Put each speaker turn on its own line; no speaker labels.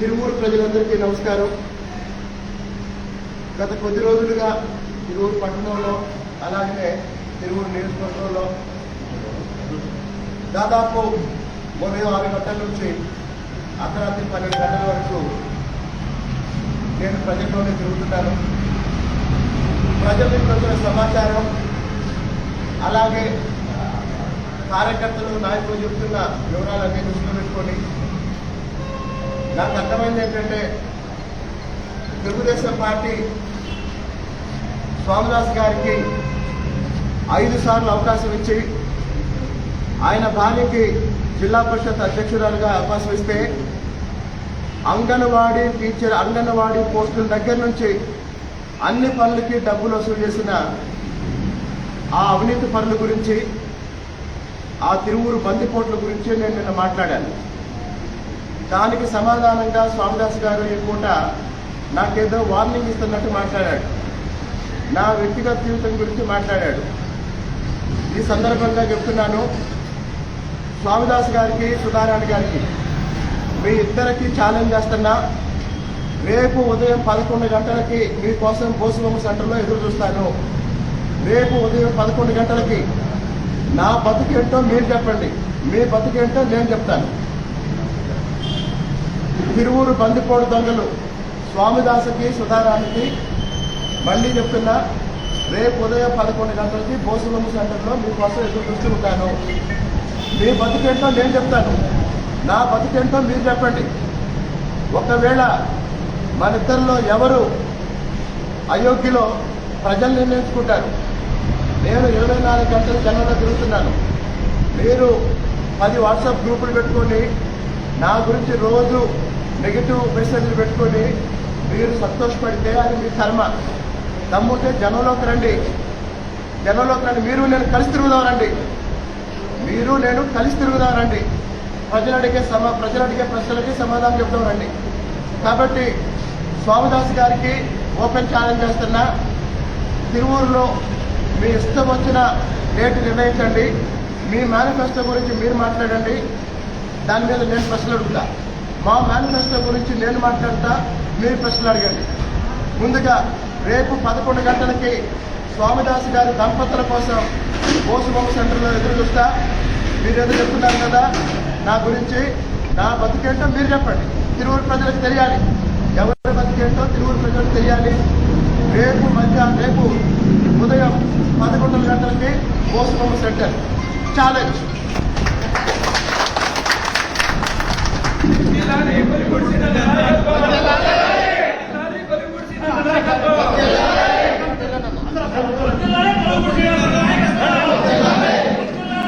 తిరువూరు ప్రజలందరికీ నమస్కారం. గత కొద్ది రోజులుగా తిరువురు పట్టణంలో అలాగే తిరువురు నియోజకవర్గంలో దాదాపు ఉదయం ఆరు గంటల నుంచి అర్ధరాత్రి పన్నెండు గంటల వరకు నేను ప్రజల్లోనే తిరుగుతున్నాను. ప్రజల నుంచి సమాచారం అలాగే కార్యకర్తలు నాయకులు చెప్తున్న వివరాలన్నీ దృష్టిలో పెట్టుకొని నాకు అర్థమైంది ఏంటంటే తెలుగుదేశం పార్టీ స్వామిదాస్ గారికి ఐదు సార్లు అవకాశం ఇచ్చి ఆయన భార్యకి జిల్లా పరిషత్ అధ్యక్షురాలుగా అవకాశం ఇస్తే అంగన్వాడీ టీచర్ అంగన్వాడీ పోస్టుల దగ్గర నుంచి అన్ని పనులకి డబ్బులు వసూలు చేసిన ఆ అవినీతి పనుల గురించి ఆ తిరువురు బందిపోట్ల గురించి నేను నిన్న మాట్లాడాను. దానికి సమాధానంగా స్వామిదాస్ గారు ఈ పూట నాకేదో వార్నింగ్ ఇస్తున్నట్టు మాట్లాడాడు. నా వ్యక్తిగత జీవితం గురించి మాట్లాడాడు. ఈ సందర్భంగా చెప్తున్నాను స్వామిదాస్ గారికి సుధారాణి గారికి. మీ ఇద్దరికి ఛాలెంజ్ చేస్తున్నా. రేపు ఉదయం పదకొండు గంటలకి మీకోసం బోసుబొమ్మ సెంటర్లో ఎదురు చూస్తాను. రేపు ఉదయం పదకొండు గంటలకి నా బతుకేంటో మీరు చెప్పండి. మీ బతుకేంటో నేను చెప్తాను. తిరువూరు బందిపోడు దొంగలు స్వామిదాసుకి సుధారానికి మళ్ళీ చెప్తున్నా రేపు ఉదయం పదకొండు గంటలకి బోసుబొమ్మ సెంటర్లో మీకోసం ఎదురు చూస్తూ ఉంటాను. మీ బతుకేంటో నేను చెప్తాను. నా బతుకేంటో మీరు చెప్పండి. ఒకవేళ మన ఇద్దరిలో ఎవరు అయోగ్యలో ప్రజలు నిర్ణయించుకుంటారు. నేను ఇరవై నాలుగు గంటలు జనంలో తిరుగుతున్నాను. మీరు పది వాట్సాప్ గ్రూపులు పెట్టుకొని నా గురించి రోజు నెగిటివ్ మెసేజ్లు పెట్టుకొని మీరు సంతోషపడితే అది మీ కర్మ. దమ్ముంటే జనంలోకి రండి. జనంలోకి రండి. మీరు నేను కలిసి తిరుగుదాం రండి. మీరు నేను కలిసి తిరుగుదాం రండి. ప్రజలు అడిగే సమా ప్రజలు అడిగే ప్రశ్నలకి సమాధానం చెప్తాం రండి. కాబట్టి స్వామిదాస్ గారికి ఓపెన్ ఛాలెంజ్ చేస్తున్నా. తిరువూరులో మీ ఇష్టం వచ్చిన డేట్ నిర్ణయించండి. మీ మేనిఫెస్టో గురించి మీరు మాట్లాడండి. దాని మీద నేను ప్రశ్నలు అడుగుతా. మా మేనిఫెస్టో గురించి నేను మాట్లాడతా మీరు ప్రశ్నలు అడగండి. ముందుగా రేపు పదకొండు గంటలకి స్వామిదాస్ గారి దంపతుల కోసం బోసుబొమ్మ సెంటర్లో ఎదురు చూస్తా. మీరు ఎదురు చెప్తున్నారు కదా నా గురించి. నా బతికేంటో మీరు చెప్పండి. తిరువురు ప్రజలకు తెలియాలి. ఎవరి బతికేంటో తిరువురు ప్రజలకు తెలియాలి. రేపు మధ్యాహ్నం రేపు ఉదయం పదకొండు గంటలకి బోసుబొమ్మ సెంటర్. ఛాలెంజ్
జిల్లాని